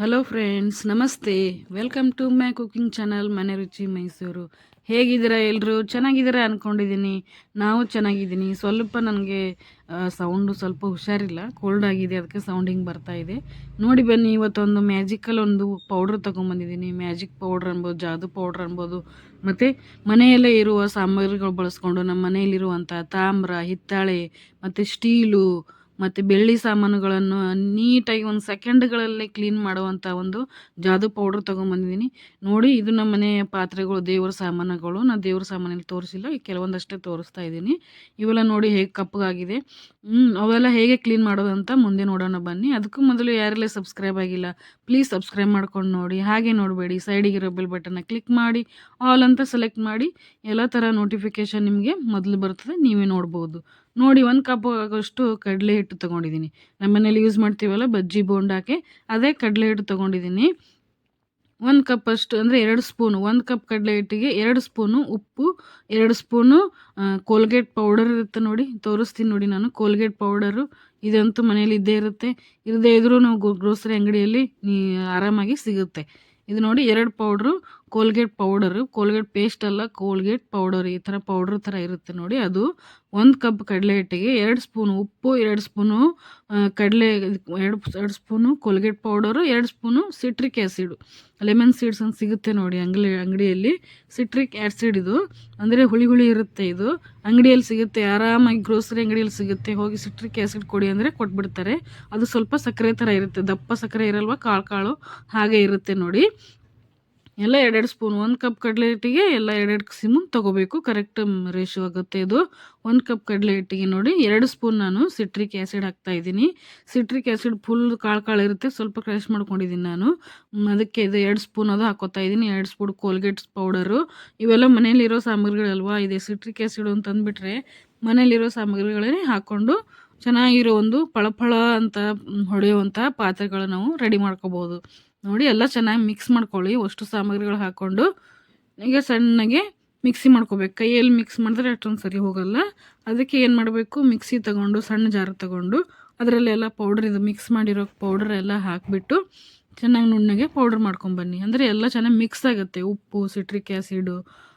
Hello friends ನಮಸ್ತೆ welcome to my cooking channel ಮನೆ ರುಚಿ ಮೈಸೂರು ಹೇಗಿದ್ದೀರಾ ಎಲ್ಲರೂ ಚೆನ್ನಾಗಿದ್ದೀರಾ ಅಂದ್ಕೊಂಡಿದ್ದೀನಿ ನಾವು ಚೆನ್ನಾಗಿದ್ದೀನಿ. ಸ್ವಲ್ಪ ನನಗೆ ಸೌಂಡು ಸ್ವಲ್ಪ ಹುಷಾರಿಲ್ಲ. ಕೋಲ್ಡ್ ಆಗಿದೆ. ಅದಕ್ಕೆ ಸೌಂಡಿಂಗ್ ಬರ್ತಾ ಇದೆ. ನೋಡಿ ಬನ್ನಿ, ಇವತ್ತೊಂದು ಮ್ಯಾಜಿಕಲ್ ಒಂದು ಪೌಡ್ರ್ ತೊಗೊಂಬಂದಿದ್ದೀನಿ. ಮ್ಯಾಜಿಕ್ ಪೌಡ್ರ್ ಅನ್ಬೋದು, ಜಾದು ಪೌಡ್ರ್ ಅನ್ಬೋದು. ಮತ್ತು ಮನೆಯಲ್ಲೇ ಇರುವ ಸಾಮಗ್ರಿಗಳು ಬಳಸ್ಕೊಂಡು ನಮ್ಮ ಮನೆಯಲ್ಲಿರುವಂಥ ತಾಮ್ರ, ಹಿತ್ತಾಳೆ, ಮತ್ತು ಸ್ಟೀಲು ಮತ್ತು ಬೆಳ್ಳಿ ಸಾಮಾನುಗಳನ್ನು ನೀಟಾಗಿ ಒಂದು ಸೆಕೆಂಡ್ಗಳಲ್ಲಿ ಕ್ಲೀನ್ ಮಾಡುವಂಥ ಒಂದು ಜಾದು ಪೌಡ್ರ್ ತೊಗೊಂಬಂದಿದ್ದೀನಿ ನೋಡಿ, ಇದು ನಮ್ಮ ಮನೆಯ ಪಾತ್ರೆಗಳು, ದೇವರ ಸಾಮಾನುಗಳು. ನಾನು ದೇವ್ರ ಸಾಮಾನಲ್ಲಿ ತೋರಿಸಿಲ್ಲ ಕೆಲವೊಂದಷ್ಟೇ ತೋರಿಸ್ತಾ ಇದ್ದೀನಿ. ಇವೆಲ್ಲ ನೋಡಿ ಹೇಗೆ ಕಪ್ಪಗಾಗಿದೆ ಅವೆಲ್ಲ ಹೇಗೆ ಕ್ಲೀನ್ ಮಾಡೋದು ಅಂತ ಮುಂದೆ ನೋಡೋಣ ಬನ್ನಿ. ಅದಕ್ಕೂ ಮೊದಲು ಯಾರೆಲ್ಲ ಸಬ್ಸ್ಕ್ರೈಬ್ ಆಗಿಲ್ಲ ಪ್ಲೀಸ್ ಸಬ್ಸ್ಕ್ರೈಬ್ ಮಾಡ್ಕೊಂಡು ನೋಡಿ. ಹಾಗೆ ನೋಡಬೇಡಿ ಸೈಡಿಗಿರೋ ಬೆಲ್ ಬಟನ್ನ ಕ್ಲಿಕ್ ಮಾಡಿ ಆಲ್ ಅಂತ ಸೆಲೆಕ್ಟ್ ಮಾಡಿ, ಎಲ್ಲ ಥರ ನೋಟಿಫಿಕೇಷನ್ ನಿಮಗೆ ಮೊದಲು ಬರ್ತದೆ, ನೀವೇ ನೋಡ್ಬೋದು. ನೋಡಿ ಒಂದು ಕಪ್ ಆಗೋಷ್ಟು ಕಡಲೆ ಹಿಟ್ಟು ತೊಗೊಂಡಿದ್ದೀನಿ ನಮ್ಮ ಮನೇಲಿ ಯೂಸ್ ಮಾಡ್ತೀವಲ್ಲ ಬಜ್ಜಿ ಬೋಂಡಾಕೆ, ಅದೇ ಕಡಲೆ ಹಿಟ್ಟು ತೊಗೊಂಡಿದ್ದೀನಿ ಒಂದು ಕಪ್ ಅಷ್ಟು, ಅಂದರೆ ಎರಡು ಸ್ಪೂನು ಒಂದು ಕಪ್ ಕಡಲೆ ಹಿಟ್ಟಿಗೆ ಎರಡು ಸ್ಪೂನು ಉಪ್ಪು, ಎರಡು ಸ್ಪೂನು ಕೋಲ್ಗೇಟ್ ಪೌಡರ್ ಇರುತ್ತೆ ನೋಡಿ, ತೋರಿಸ್ತೀನಿ ನೋಡಿ ನಾನು. ಕೋಲ್ಗೇಟ್ ಪೌಡರು ಇದಂತೂ ಮನೇಲಿ ಇದ್ದೇ ಇರುತ್ತೆ. ಇರದೇ ಇದ್ರೂ ನಾವು ಗ್ರೋಸರಿ ಅಂಗಡಿಯಲ್ಲಿ ನೀ, ಆರಾಮಾಗಿ ಸಿಗುತ್ತೆ. ಇದು ನೋಡಿ ಎರಡು powder Colgate powder Colgate paste ಅಲ್ಲ ಕೋಲ್ಗೇಟ್ ಪೌಡರ್ ಈ ಥರ ಪೌಡ್ರ್ ಥರ ಇರುತ್ತೆ ನೋಡಿ. ಅದು ಒಂದು ಕಪ್ ಕಡಲೆ ಹಿಟ್ಟಿಗೆ, ಎರಡು ಸ್ಪೂನು ಉಪ್ಪು, ಎರಡು ಸ್ಪೂನು ಕಡಲೆ, ಎರಡು ಎರಡು ಸ್ಪೂನು ಕೋಲ್ಗೇಟ್ ಪೌಡರು ಎರಡು spoon citric acid lemon seeds ಅಂತ ಸಿಗುತ್ತೆ ನೋಡಿ ಅಂಗಡಿ ಅಂಗಡಿಯಲ್ಲಿ. ಸಿಟ್ರಿಕ್ ಆ್ಯಸಿಡ್ ಇದು. ಅಂದರೆ ಹುಳಿ ಹುಳಿ ಇರುತ್ತೆ ಇದು. ಅಂಗಡಿಯಲ್ಲಿ ಸಿಗುತ್ತೆ, ಆರಾಮಾಗಿ ಗ್ರೋಸರಿ ಅಂಗಡಿಯಲ್ಲಿ ಸಿಗುತ್ತೆ. ಹೋಗಿ ಸಿಟ್ರಿಕ್ ಆ್ಯಸಿಡ್ ಕೊಡಿ ಅಂದರೆ ಕೊಟ್ಬಿಡ್ತಾರೆ. ಅದು ಸ್ವಲ್ಪ ಸಕ್ಕರೆ ಥರ ಇರುತ್ತೆ. ದಪ್ಪ ಸಕ್ಕರೆ ಇರಲ್ವ, ಕಾಳು ಕಾಳು, ಹಾಗೆ ಇರುತ್ತೆ ನೋಡಿ. ಎಲ್ಲ ಎರಡೆರಡು ಸ್ಪೂನ್, ಒಂದು ಕಪ್ ಕಡಲೆ ಹಿಟ್ಟಿಗೆ ಎಲ್ಲ ಎರಡೆರಡು ಸಿಮುನ್ ತೊಗೋಬೇಕು. ಕರೆಕ್ಟ್ ರೇಷು ಆಗುತ್ತೆ ಇದು. ಒಂದು ಕಪ್ ಕಡಲೆ ಹಿಟ್ಟಿಗೆ ನೋಡಿ, ಎರಡು ಸ್ಪೂನ್ ನಾನು ಸಿಟ್ರಿಕ್ ಆ್ಯಸಿಡ್ ಹಾಕ್ತಾ ಇದ್ದೀನಿ. ಸಿಟ್ರಿಕ್ ಆ್ಯಸಿಡ್ ಫುಲ್ ಕಾಳು ಕಾಳು ಇರುತ್ತೆ, ಸ್ವಲ್ಪ ಕ್ರಶ್ ಮಾಡ್ಕೊಂಡಿದ್ದೀನಿ ನಾನು. ಅದಕ್ಕೆ ಇದು ಎರಡು ಸ್ಪೂನ್ ಅದು ಹಾಕೋತಾ ಇದ್ದೀನಿ, ಎರಡು ಸ್ಪೂನ್ ಕೋಲ್ಗೇಟ್ಸ್ ಪೌಡರು ಇವೆಲ್ಲ ಮನೇಲಿರೋ ಸಾಮಗ್ರಿಗಳಲ್ವಾ? ಇದೆ ಸಿಟ್ರಿಕ್ ಆ್ಯಸಿಡ್ ಅಂತಂದ್ಬಿಟ್ರೆ ಮನೇಲಿರೋ ಸಾಮಗ್ರಿಗಳನ್ನೇ ಹಾಕ್ಕೊಂಡು ಚೆನ್ನಾಗಿರೋ ಒಂದು ಫಳಫಳ ಅಂತ ಹೊಡೆಯುವಂಥ ಪಾತ್ರೆಗಳನ್ನ ನಾವು ರೆಡಿ ಮಾಡ್ಕೋಬೋದು. ನೋಡಿ, ಎಲ್ಲ ಚೆನ್ನಾಗಿ ಮಿಕ್ಸ್ ಮಾಡ್ಕೊಳ್ಳಿ. ಅಷ್ಟು ಸಾಮಗ್ರಿಗಳು ಹಾಕ್ಕೊಂಡು ಈಗ ಸಣ್ಣಗೆ ಮಿಕ್ಸಿ ಮಾಡ್ಕೋಬೇಕು. ಕೈಯಲ್ಲಿ ಮಿಕ್ಸ್ ಮಾಡಿದ್ರೆ ಅಷ್ಟೊಂದು ಸರಿ ಹೋಗಲ್ಲ. ಅದಕ್ಕೆ ಏನು ಮಾಡಬೇಕು? ಮಿಕ್ಸಿ ತಗೊಂಡು, ಸಣ್ಣ ಜಾರು ತಗೊಂಡು ಅದರಲ್ಲೆಲ್ಲ ಪೌಡ್ರ್ ಇದು ಮಿಕ್ಸ್ ಮಾಡಿರೋ ಪೌಡರ್ ಎಲ್ಲ ಹಾಕಿಬಿಟ್ಟು ಚೆನ್ನಾಗಿ ನುಣ್ಣಗೆ ಪೌಡ್ರ್ ಮಾಡ್ಕೊಂಬನ್ನಿ ಅಂದರೆ ಎಲ್ಲ ಚೆನ್ನಾಗಿ ಮಿಕ್ಸ್ ಆಗುತ್ತೆ. ಉಪ್ಪು ಸಿಟ್ರಿಕ್ ಆ್ಯಸಿಡು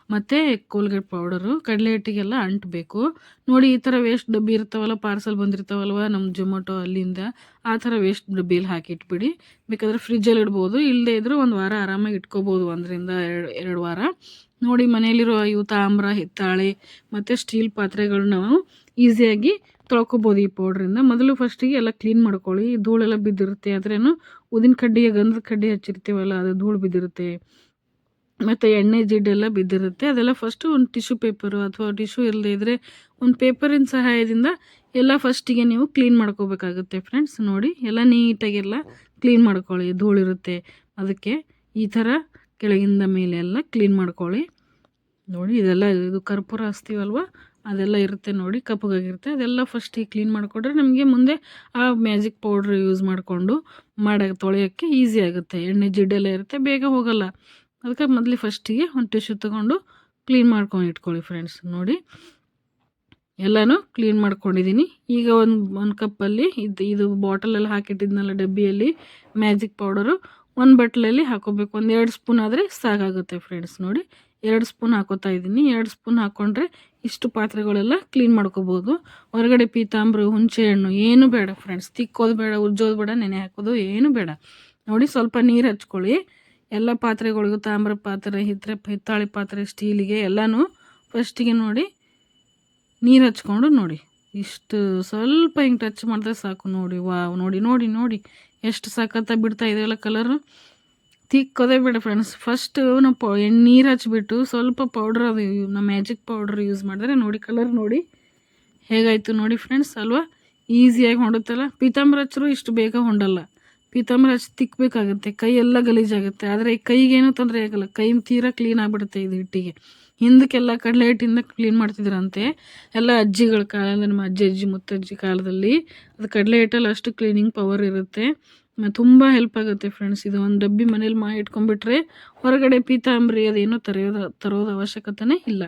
ಮತ್ತು ಕೋಲ್ಗೇಟ್ ಪೌಡರು ಕಡಲೆ ಹಿಟ್ಟಿಗೆಲ್ಲ ಅಂಟಬೇಕು. ನೋಡಿ, ಈ ಥರ ವೇಸ್ಟ್ ಡಬ್ಬಿ ಇರ್ತಾವಲ್ಲ ಪಾರ್ಸಲ್ ಬಂದಿರ್ತಾವಲ್ವ ನಮ್ಮ ಜೊಮ್ಯಾಟೊ ಅಲ್ಲಿಂದ, ಆ ಥರ ವೇಸ್ಟ್ ಡಬ್ಬಿಯಲ್ಲಿ ಹಾಕಿಟ್ಬಿಡಿ. ಬೇಕಾದರೆ ಫ್ರಿಜ್ಜಲ್ಲಿ ಇಡ್ಬೋದು ಇಲ್ಲದೇ ಇದ್ದರೂ ಒಂದು ವಾರ ಆರಾಮಾಗಿ ಇಟ್ಕೋಬೋದು, ಒಂದರಿಂದ ಎರಡು ಎರಡು ವಾರ. ನೋಡಿ, ಮನೆಯಲ್ಲಿರೋ ಇವು ತಾಮ್ರ, ಹಿತ್ತಾಳೆ, ಮತ್ತು ಸ್ಟೀಲ್ ಪಾತ್ರೆಗಳನ್ನ ನಾವು ಈಸಿಯಾಗಿ ತೊಳ್ಕೊಬೋದು ಈ ಪೌಡ್ರಿಂದ ಮೊದಲು ಫಸ್ಟಿಗೆ ಎಲ್ಲ ಕ್ಲೀನ್ ಮಾಡ್ಕೊಳ್ಳಿ. ಧೂಳೆಲ್ಲ ಬಿದ್ದಿರುತ್ತೆ, ಆದ್ರೇನು ಊದಿನ ಕಡ್ಡಿಗೆ ಗಂಧದ ಕಡ್ಡಿ ಹಚ್ಚಿರ್ತೀವಲ್ಲ, ಅದು ಧೂಳು ಬಿದ್ದಿರುತ್ತೆ. ಮತ್ತು ಎಣ್ಣೆ ಜಿಡ್ಡೆಲ್ಲ ಬಿದ್ದಿರುತ್ತೆ. ಅದೆಲ್ಲ ಫಸ್ಟು ಒಂದು ಟಿಶ್ಯೂ ಪೇಪರು ಅಥವಾ ಟಿಶ್ಯೂ ಇಲ್ಲದೆ ಇದ್ದರೆ ಒಂದು ಪೇಪರಿನ ಸಹಾಯದಿಂದ ಎಲ್ಲ ಫಸ್ಟಿಗೆ ನೀವು ಕ್ಲೀನ್ ಮಾಡ್ಕೋಬೇಕಾಗುತ್ತೆ ಫ್ರೆಂಡ್ಸ್ ನೋಡಿ, ಎಲ್ಲ ನೀಟಾಗೆಲ್ಲ ಕ್ಲೀನ್ ಮಾಡ್ಕೊಳ್ಳಿ. ಧೂಳಿರುತ್ತೆ. ಅದಕ್ಕೆ ಈ ಥರ ಕೆಳಗಿಂದ ಮೇಲೆ ಎಲ್ಲ ಕ್ಲೀನ್ ಮಾಡ್ಕೊಳ್ಳಿ. ನೋಡಿ, ಇದೆಲ್ಲ ಇದು ಕರ್ಪೂರ ಹಚ್ತೀವಲ್ವ ಅದೆಲ್ಲ ಇರುತ್ತೆ ನೋಡಿ, ಕಪ್ಪಗಾಗಿರುತ್ತೆ. ಅದೆಲ್ಲ ಫಸ್ಟಿಗೆ ಕ್ಲೀನ್ ಮಾಡಿಕೊಂಡ್ರೆ ನಮಗೆ ಮುಂದೆ ಆ ಮ್ಯಾಜಿಕ್ ಪೌಡ್ರ್ ಯೂಸ್ ಮಾಡಿಕೊಂಡು ಮಾಡ ತೊಳೆಯೋಕ್ಕೆ ಈಸಿ ಆಗುತ್ತೆ. ಎಣ್ಣೆ ಜಿಡ್ಡೆಲ್ಲ ಇರುತ್ತೆ, ಬೇಗ ಹೋಗಲ್ಲ. ಅದಕ್ಕೆ ಮೊದಲು ಫಸ್ಟಿಗೆ ಒಂದು ಟಿಶ್ಯೂ ತೊಗೊಂಡು ಕ್ಲೀನ್ ಮಾಡ್ಕೊಂಡು ಇಟ್ಕೊಳ್ಳಿ ಫ್ರೆಂಡ್ಸ್ ನೋಡಿ. ಎಲ್ಲನೂ ಕ್ಲೀನ್ ಮಾಡ್ಕೊಂಡಿದ್ದೀನಿ ಈಗ ಒಂದು ಒಂದು ಕಪ್ಪಲ್ಲಿ ಇದು ಇದು ಬಾಟಲಲ್ಲಿ ಹಾಕಿಟ್ಟಿದ್ನಲ್ಲ ಡಬ್ಬಿಯಲ್ಲಿ ಮ್ಯಾಜಿಕ್ ಪೌಡರು ಒಂದು ಬಟ್ಲಲ್ಲಿ ಹಾಕೋಬೇಕು. ಒಂದು ಎರಡು ಸ್ಪೂನ್ ಆದರೆ ಸಾಕಾಗುತ್ತೆ ಫ್ರೆಂಡ್ಸ್ ನೋಡಿ. ಎರಡು ಸ್ಪೂನ್ ಹಾಕೋತಾ ಇದ್ದೀನಿ ಎರಡು ಸ್ಪೂನ್ ಹಾಕ್ಕೊಂಡ್ರೆ ಇಷ್ಟು ಪಾತ್ರೆಗಳೆಲ್ಲ ಕ್ಲೀನ್ ಮಾಡ್ಕೋಬೋದು. ಹೊರಗಡೆ ಪೀತಾಂಬ್ರು ಹುಣಸೆ ಹಣ್ಣು ಏನು ಬೇಡ ಫ್ರೆಂಡ್ಸ್ ತಿಕ್ಕೋದು ಬೇಡ, ಉಜ್ಜೋದು ಬೇಡ, ನೆನೆ ಹಾಕೋದು ಏನು ಬೇಡ. ನೋಡಿ, ಸ್ವಲ್ಪ ನೀರು ಹಚ್ಕೊಳ್ಳಿ. ಎಲ್ಲ ಪಾತ್ರೆಗಳಿಗೂ ತಾಮ್ರ ಪಾತ್ರೆ, ಹಿತ್ರೆ, ಹಿತ್ತಾಳೆ ಪಾತ್ರೆ, ಸ್ಟೀಲಿಗೆ ಎಲ್ಲನೂ ಫಸ್ಟಿಗೆ ನೋಡಿ, ನೀರು ಹಚ್ಕೊಂಡು ನೋಡಿ. ಇಷ್ಟು ಸ್ವಲ್ಪ ಹಿಂಗೆ ಟಚ್ ಮಾಡಿದ್ರೆ ಸಾಕು ನೋಡಿ. ವಾ ನೋಡಿ ನೋಡಿ ನೋಡಿ. ಎಷ್ಟು ಸಾಕತ್ತ ಬಿಡ್ತಾ ಇದೆಯಲ್ಲ ಕಲರು ತಿಕ್ಕೋದೇ ಬೇಡ ಫ್ರೆಂಡ್ಸ್ ಫಸ್ಟ್ ನಾವು ಪೌ, ಎಣ್ಣೆ, ನೀರು ಹಚ್ಬಿಟ್ಟು ಸ್ವಲ್ಪ ಪೌಡ್ರ್ ಅದು ನಮ್ಮ ಮ್ಯಾಜಿಕ್ ಪೌಡ್ರ್ ಯೂಸ್ ಮಾಡಿದ್ರೆ ನೋಡಿ ಕಲರ್ ನೋಡಿ. ಹೇಗಾಯಿತು ನೋಡಿ ಫ್ರೆಂಡ್ಸ್ ಅಲ್ವಾ? ಈಸಿಯಾಗಿ ಹೊಂಡುತ್ತಲ್ಲ. ಪೀತಾಂಬರ ಹಚ್ಚರು ಇಷ್ಟು ಬೇಗ ಹೊಂಡಲ್ಲ. ಪೀತಾಂಬರ ತಿಕ್ಕಬೇಕಾಗುತ್ತೆ ಕೈ ಎಲ್ಲ ಗಲೀಜಾಗುತ್ತೆ, ಆದರೆ ಕೈಗೇನು ತೊಂದರೆ ಆಗಲ್ಲ. ಕೈ ತೀರಾ ಕ್ಲೀನ್ ಆಗಿಬಿಡುತ್ತೆ ಇದು ಹಿಟ್ಟಿಗೆ. ಹಿಂದಕ್ಕೆಲ್ಲ ಕಡಲೆ ಹಿಟ್ಟಿಂದ ಕ್ಲೀನ್ ಮಾಡ್ತಿದ್ರಂತೆ. ಎಲ್ಲ ಅಜ್ಜಿಗಳ ಕಾಲ ನಮ್ಮ ಅಜ್ಜಿ ಅಜ್ಜಿ, ಮುತ್ತಜ್ಜಿ ಕಾಲದಲ್ಲಿ ಅದು ಕಡಲೆ ಹಿಟ್ಟಲ್ಲಿ ಅಷ್ಟು ಕ್ಲೀನಿಂಗ್ ಪವರ್ ಇರುತ್ತೆ. ತುಂಬ ಹೆಲ್ಪ್ ಆಗುತ್ತೆ ಫ್ರೆಂಡ್ಸ್ ಇದು ಒಂದು ಡಬ್ಬಿ ಮನೇಲಿ ಮಾ ಇಟ್ಕೊಂಡ್ಬಿಟ್ರೆ ಹೊರಗಡೆ ಪೀತಾಂಬರಿ ಅದೇನೋ ತರೆಯೋದು, ತರೋದು ಅವಶ್ಯಕತೆನೇ ಇಲ್ಲ.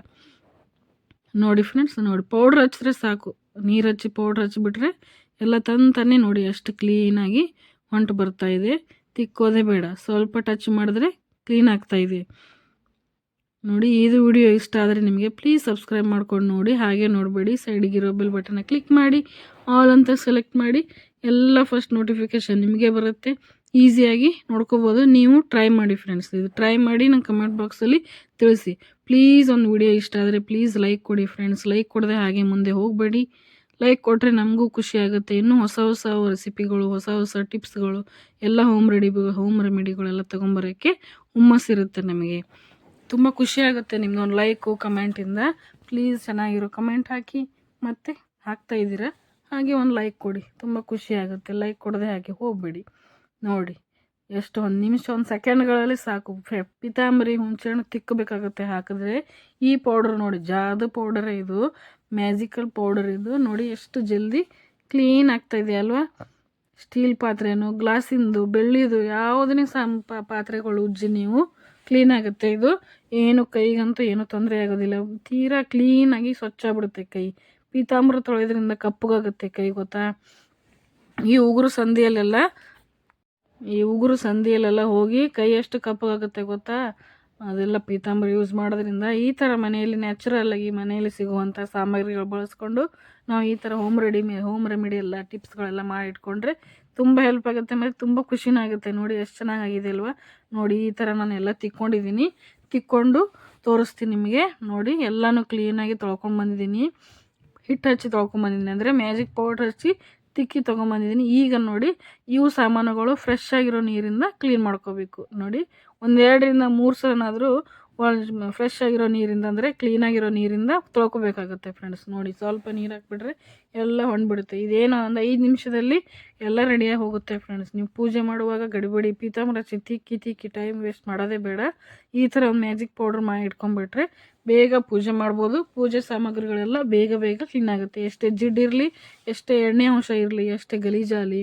ನೋಡಿ ಫ್ರೆಂಡ್ಸ್ ನೋಡಿ ಪೌಡ್ರ್ ಹಚ್ಚಿದ್ರೆ ಸಾಕು. ನೀರು ಹಚ್ಚಿ ಪೌಡ್ರ್ ಹಚ್ಚಿಬಿಟ್ರೆ ಎಲ್ಲ ತಂತಾನೆ ನೋಡಿ ಅಷ್ಟು ಕ್ಲೀನಾಗಿ ಹೊಂಟು ಬರ್ತಾ ಇದೆ. ತಿಕ್ಕೋದೇ ಬೇಡ. ಸ್ವಲ್ಪ ಟಚ್ ಮಾಡಿದ್ರೆ ಕ್ಲೀನ್ ಆಗ್ತಾ ಇದೆ. ನೋಡಿ, ಇದು ವಿಡಿಯೋ ಇಷ್ಟ ಆದರೆ ನಿಮಗೆ ಪ್ಲೀಸ್ ಸಬ್ಸ್ಕ್ರೈಬ್ ಮಾಡ್ಕೊಂಡು ನೋಡಿ. ಹಾಗೆ ನೋಡಬೇಡಿ. ಸೈಡಿಗಿರೋ ಬೆಲ್ ಬಟನ್ನ ಕ್ಲಿಕ್ ಮಾಡಿ. ಆಲ್ ಅಂತ ಸೆಲೆಕ್ಟ್ ಮಾಡಿ. ಎಲ್ಲ ಫಸ್ಟ್ ನೋಟಿಫಿಕೇಷನ್ ನಿಮಗೆ ಬರುತ್ತೆ. ಈಸಿಯಾಗಿ ನೋಡ್ಕೋಬೋದು. ನೀವು ಟ್ರೈ ಮಾಡಿ ಫ್ರೆಂಡ್ಸ್ ಇದು ಟ್ರೈ ಮಾಡಿ ನನ್ನ ಕಮೆಂಟ್ ಬಾಕ್ಸಲ್ಲಿ ತಿಳಿಸಿ. ಪ್ಲೀಸ್ ಒಂದು ವಿಡಿಯೋ ಇಷ್ಟ ಆದರೆ ಪ್ಲೀಸ್ ಲೈಕ್ ಕೊಡಿ ಫ್ರೆಂಡ್ಸ್ ಲೈಕ್ ಕೊಡದೆ ಹಾಗೆ ಮುಂದೆ ಹೋಗಬೇಡಿ. ಲೈಕ್ ಕೊಟ್ಟರೆ ನಮಗೂ ಖುಷಿ ಆಗುತ್ತೆ. ಇನ್ನೂ ಹೊಸ ಹೊಸ ರೆಸಿಪಿಗಳು ಹೊಸ ಹೊಸ ಟಿಪ್ಸ್ಗಳು ಎಲ್ಲ ಹೋಮ್ ರೆಡಿ ಹೋಮ್ ರೆಮಿಡಿಗಳೆಲ್ಲ ತೊಗೊಂಬರೋಕ್ಕೆ ಹುಮ್ಮಸ್ಸಿರುತ್ತೆ ನಮಗೆ. ತುಂಬ ಖುಷಿ ಆಗುತ್ತೆ ನಿಮ್ದೊಂದು ಲೈಕು ಕಮೆಂಟಿಂದ ಪ್ಲೀಸ್ ಚೆನ್ನಾಗಿರೋ ಕಮೆಂಟ್ ಹಾಕಿ. ಮತ್ತೆ ಹಾಕ್ತಾ ಇದ್ದೀರಾ? ಹಾಗೆ ಒಂದು ಲೈಕ್ ಕೊಡಿ. ತುಂಬ ಖುಷಿ ಆಗುತ್ತೆ. ಲೈಕ್ ಕೊಡದೆ ಹಾಗೆ ಹೋಗಬೇಡಿ. ನೋಡಿ. ಎಷ್ಟು ಒಂದು ನಿಮಿಷ, ಒಂದು ಸೆಕೆಂಡ್ಗಳಲ್ಲಿ ಸಾಕು. ಫೆ ಪಿತಾಂಬರಿ ಹುಣಸೆಹಣ್ಣು ತಿಕ್ಕಬೇಕಾಗುತ್ತೆ ಹಾಕಿದ್ರೆ ಈ ಪೌಡರ್ ನೋಡಿ, ಜಾದು ಪೌಡರ್ ಇದು, ಮ್ಯಾಜಿಕಲ್ ಪೌಡರ್ ಇದು. ನೋಡಿ ಎಷ್ಟು ಜಲ್ದಿ ಕ್ಲೀನ್ ಆಗ್ತಾ ಇದೆ ಅಲ್ವಾ? ಸ್ಟೀಲ್ ಪಾತ್ರೆನೋ, ಗ್ಲಾಸಿಂದು, ಬೆಳ್ಳಿದು, ಯಾವುದನ್ನೇ ಪ- ಪಾತ್ರೆಗಳು ಉಜ್ಜಿ ನೀವು ಕ್ಲೀನ್ ಆಗುತ್ತೆ. ಇದು ಏನು ಕೈಗಂತೂ ಏನೂ ತೊಂದರೆ ಆಗೋದಿಲ್ಲ. ತೀರಾ ಕ್ಲೀನಾಗಿ ಸ್ವಚ್ಛ ಆಗ್ಬಿಡುತ್ತೆ ಕೈ. ಪೀತಾಂಬ್ರ ತೊಳೆಯೋದ್ರಿಂದ ಕಪ್ಪಗಾಗುತ್ತೆ ಕೈ, ಗೊತ್ತಾ? ಈ ಉಗುರು ಸಂಧಿಯಲ್ಲೆಲ್ಲ ಈ ಉಗುರು ಸಂದಿಯಲ್ಲೆಲ್ಲ ಹೋಗಿ ಕೈ ಎಷ್ಟು ಕಪ್ಪಗಾಗುತ್ತೆ ಗೊತ್ತಾ? ಅದೆಲ್ಲ ಪೀತಾಂಬರಿ ಯೂಸ್ ಮಾಡೋದ್ರಿಂದ ಈ ಥರ ಮನೆಯಲ್ಲಿ ನ್ಯಾಚುರಲ್ ಆಗಿ ಮನೆಯಲ್ಲಿ ಸಿಗುವಂಥ ಸಾಮಗ್ರಿಗಳು ಬಳಸ್ಕೊಂಡು ನಾವು ಈ ಥರ ಹೋಮ್ ರೆಡಿ ಹೋಮ್ ರೆಮಿಡಿ ಎಲ್ಲ ಟಿಪ್ಸ್ಗಳೆಲ್ಲ ಮಾಡಿ ಇಟ್ಕೊಂಡ್ರೆ ತುಂಬ ಹೆಲ್ಪ್ ಆಗುತ್ತೆ ಮತ್ತು ತುಂಬ ಖುಷಿನೂ ಆಗುತ್ತೆ. ನೋಡಿ ಎಷ್ಟು ಚೆನ್ನಾಗಿದೆ ಅಲ್ವಾ? ನೋಡಿ ಈ ಥರ ನಾನು ಎಲ್ಲ ತಿಕ್ಕೊಂಡಿದ್ದೀನಿ. ತಿಕ್ಕೊಂಡು ತೋರಿಸ್ತೀನಿ ನಿಮಗೆ. ನೋಡಿ ಎಲ್ಲನೂ ಕ್ಲೀನಾಗಿ ತೊಳ್ಕೊಂಡು ಬಂದಿದ್ದೀನಿ. ಹಿಟ್ಟು ಹಚ್ಚಿ ತೊಳ್ಕೊಂಬಂದಿದ್ದೀನಿ ಅಂದರೆ ಮ್ಯಾಜಿಕ್ ಪೌಡ್ರ್ ಹಚ್ಚಿ ತಿಕ್ಕಿ ತೊಗೊಂಬಂದಿದ್ದೀನಿ. ಈಗ ನೋಡಿ ಇವು ಸಾಮಾನುಗಳು ಫ್ರೆಶ್ ಆಗಿರೋ ನೀರಿಂದ ಕ್ಲೀನ್ ಮಾಡ್ಕೋಬೇಕು. ನೋಡಿ ಒಂದೆರಡರಿಂದ ಮೂರು ಸಲನಾದರೂ ಫ್ರೆಶ್ ಆಗಿರೋ ನೀರಿಂದ ಅಂದರೆ ಕ್ಲೀನಾಗಿರೋ ನೀರಿಂದ ತೊಳ್ಕೊಬೇಕಾಗುತ್ತೆ ಫ್ರೆಂಡ್ಸ್ ನೋಡಿ ಸ್ವಲ್ಪ ನೀರು ಹಾಕ್ಬಿಟ್ರೆ ಎಲ್ಲ ಹೊಂಡ್ಬಿಡುತ್ತೆ ಇದೇನೋ ಒಂದು ಐದು ನಿಮಿಷದಲ್ಲಿ ಎಲ್ಲ ರೆಡಿಯಾಗಿ ಹೋಗುತ್ತೆ ಫ್ರೆಂಡ್ಸ್ ನೀವು ಪೂಜೆ ಮಾಡುವಾಗ ಗಡಿಬಿಡಿ, ಪೀತಾಂಬರ ತಿಕ್ಕಿ ತಿಕ್ಕಿ ಟೈಮ್ ವೇಸ್ಟ್ ಮಾಡೋದೇ ಬೇಡ. ಈ ಥರ ಒಂದು ಮ್ಯಾಜಿಕ್ ಪೌಡ್ರ್ ಮಾಡಿ ಇಟ್ಕೊಂಡ್ಬಿಟ್ರೆ ಬೇಗ ಪೂಜೆ ಮಾಡ್ಬೋದು. ಪೂಜೆ ಸಾಮಗ್ರಿಗಳೆಲ್ಲ ಬೇಗ ಬೇಗ ಕ್ಲೀನ್ ಆಗುತ್ತೆ. ಎಷ್ಟೇ ಜಿಡ್ಡಿರಲಿ ಎಷ್ಟೇ ಎಣ್ಣೆ ಅಂಶ ಇರಲಿ, ಎಷ್ಟೇ ಗಲೀಜಾಗಲಿ,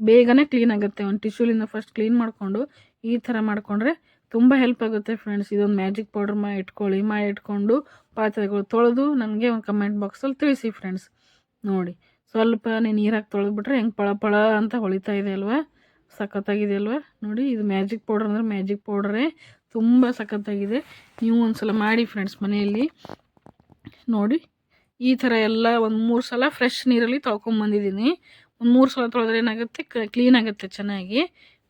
ಬೇಗನೆ ಕ್ಲೀನ್ ಆಗುತ್ತೆ. ಒಂದು ಟಿಶ್ಯೂಲಿಂದ ಫಸ್ಟ್ ಕ್ಲೀನ್ ಮಾಡಿಕೊಂಡು ಈ ಥರ ಮಾಡಿಕೊಂಡ್ರೆ ತುಂಬ ಹೆಲ್ಪ್ ಆಗುತ್ತೆ ಫ್ರೆಂಡ್ಸ್ ಇದೊಂದು ಮ್ಯಾಜಿಕ್ ಪೌಡರ್ ಮಾ ಇಟ್ಕೊಳ್ಳಿ ಮಾಡಿ ಇಟ್ಕೊಂಡು ಪಾತ್ರೆಗಳು ತೊಳೆದು ನನಗೆ ಒಂದು ಕಮೆಂಟ್ ಬಾಕ್ಸಲ್ಲಿ ತಿಳಿಸಿ ಫ್ರೆಂಡ್ಸ್ ನೋಡಿ, ಸ್ವಲ್ಪ ನೀರು ಹಾಕಿ ತೊಳೆದ್ಬಿಟ್ರೆ ಹೆಂಗೆ ಪಳ ಪಳ ಅಂತ ಹೊಳಿತಾ ಇದೆ ಅಲ್ವಾ? ಸಖತ್ತಾಗಿದೆ ಅಲ್ವಾ? ನೋಡಿ, ಇದು ಮ್ಯಾಜಿಕ್ ಪೌಡರ್ ಅಂದರೆ ಮ್ಯಾಜಿಕ್ ಪೌಡ್ರೇ ತುಂಬ ಸಖತ್ತಾಗಿದೆ. ನೀವು ಒಂದು ಸಲ ಮಾಡಿ ಫ್ರೆಂಡ್ಸ್ ಮನೆಯಲ್ಲಿ. ನೋಡಿ, ಈ ಥರ ಎಲ್ಲ ಒಂದು ಮೂರು ಸಲ ಫ್ರೆಶ್ ನೀರಲ್ಲಿ ತೊಳ್ಕೊಂಬಂದಿದ್ದೀನಿ. ಒಂದು ಮೂರು ಸಲ ತೊಳೆದ್ರೆ ಏನಾಗುತ್ತೆ? ಕ್ಲೀನ್ ಆಗುತ್ತೆ ಚೆನ್ನಾಗಿ.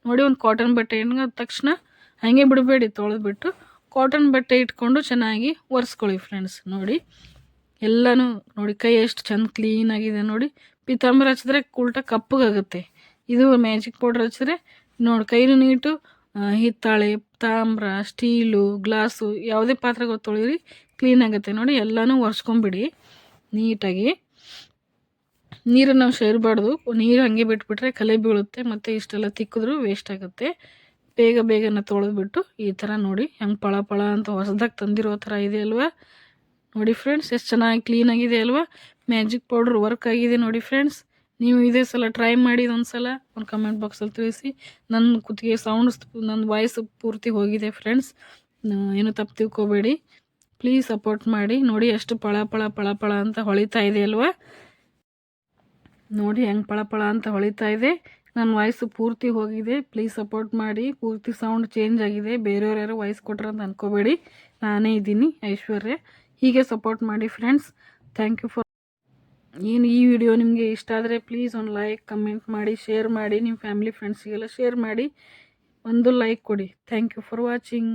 ನೋಡಿ, ಒಂದು ಕಾಟನ್ ಬಟ್ಟೆ ಏನಾಗ ತಕ್ಷಣ ಹಾಗೆ ಬಿಡಬೇಡಿ, ತೊಳೆದ್ಬಿಟ್ಟು ಕಾಟನ್ ಬಟ್ಟೆ ಇಟ್ಕೊಂಡು ಚೆನ್ನಾಗಿ ಒರೆಸ್ಕೊಳ್ಳಿ ಫ್ರೆಂಡ್ಸ್ ನೋಡಿ. ಎಲ್ಲನೂ ನೋಡಿ, ಕೈ ಎಷ್ಟು ಚಂದ ಕ್ಲೀನಾಗಿದೆ ನೋಡಿ. ಪಿತಾಂಬರ ಹಚ್ಚಿದ್ರೆ ಉಲ್ಟ ಕಪ್ಪಗಾಗುತ್ತೆ ಇದು ಮ್ಯಾಜಿಕ್ ಪೌಡ್ರ್ ಹಚ್ಚಿದ್ರೆ ನೋಡಿ, ಕೈನೂ ನೀಟು ಹಿತ್ತಾಳೆ, ತಾಮ್ರ ಸ್ಟೀಲು ಗ್ಲಾಸು ಯಾವುದೇ ಪಾತ್ರೆಗಳು ತೊಳಿರಿ ಕ್ಲೀನ್ ಆಗುತ್ತೆ ನೋಡಿ, ಎಲ್ಲನೂ ಒರೆಸ್ಕೊಂಬಿಡಿ ನೀಟಾಗಿ. ನೀರನ್ನು ನಾವು ಸೇರಬಾರ್ದು ನೀರು ಹಾಗೆ ಬಿಟ್ಬಿಟ್ರೆ ಕಲೆ ಬೀಳುತ್ತೆ, ಮತ್ತು ಇಷ್ಟೆಲ್ಲ ತಿಕ್ಕಿದ್ರೂ ವೇಸ್ಟ್ ಆಗುತ್ತೆ. ಬೇಗ ಬೇಗನೆ ತೊಳೆದ್ಬಿಟ್ಟು ಈ ಥರ ನೋಡಿ. ಹೆಂಗೆ ಪಳ ಪಳ ಅಂತ ಹೊಸದಾಗಿ ತಂದಿರೋ ಥರ ಇದೆ ಅಲ್ವಾ? ನೋಡಿ ಫ್ರೆಂಡ್ಸ್ ಎಷ್ಟು ಚೆನ್ನಾಗಿ ಕ್ಲೀನಾಗಿದೆ ಅಲ್ವಾ? ಮ್ಯಾಜಿಕ್ ಪೌಡ್ರ್ ವರ್ಕ್ ಆಗಿದೆ ನೋಡಿ ಫ್ರೆಂಡ್ಸ್ ನೀವು ಇದೇ ಸಲ ಟ್ರೈ ಮಾಡಿ ಒಂದು ಸಲ ಒಂದು ಕಮೆಂಟ್ ಬಾಕ್ಸಲ್ಲಿ ತಿಳಿಸಿ. ನನ್ನ ಕುತ್ತಿಗೆ ಸೌಂಡ್ಸ್ ನನ್ನ ವಾಯ್ಸ್ ಪೂರ್ತಿ ಹೋಗಿದೆ ಫ್ರೆಂಡ್ಸ್ ಏನು ತಪ್ಪು ತಿಳ್ಕೊಬೇಡಿ. ಪ್ಲೀಸ್ ಸಪೋರ್ಟ್ ಮಾಡಿ. ನೋಡಿ ಎಷ್ಟು ಪಳ ಪಳ ಪಳ ಪಳ ಅಂತ ಹೊಳಿತಾ ಇದೆ ಅಲ್ವಾ? ನೋಡಿ ಹೆಂಗೆ ಪಳ ಪಳ ಅಂತ ಹೊಳಿತಾ ಇದೆ. ನನ್ನ ವಾಯ್ಸು ಪೂರ್ತಿ ಹೋಗಿದೆ. ಪ್ಲೀಸ್ ಸಪೋರ್ಟ್ ಮಾಡಿ. ಪೂರ್ತಿ ಸೌಂಡ್ ಚೇಂಜ್ ಆಗಿದೆ. ಬೇರೆಯವ್ರು ಯಾರೋ ವಾಯ್ಸ್ ಕೊಟ್ರು ಅಂತ ಅನ್ಕೋಬೇಡಿ. ನಾನೇ ಇದ್ದೀನಿ, ಐಶ್ವರ್ಯ. ಹೀಗೆ ಸಪೋರ್ಟ್ ಮಾಡಿ ಫ್ರೆಂಡ್ಸ್ ಥ್ಯಾಂಕ್ ಯು ಫಾರ್ ಏನು ಈ ವಿಡಿಯೋ ನಿಮಗೆ ಇಷ್ಟ ಆದರೆ ಪ್ಲೀಸ್ ಒಂದು ಲೈಕ್ ಕಮೆಂಟ್ ಮಾಡಿ ಶೇರ್ ಮಾಡಿ ನಿಮ್ಮ ಫ್ಯಾಮಿಲಿ ಫ್ರೆಂಡ್ಸಿಗೆಲ್ಲ ಶೇರ್ ಮಾಡಿ. ಒಂದು ಲೈಕ್ ಕೊಡಿ. Thank you for watching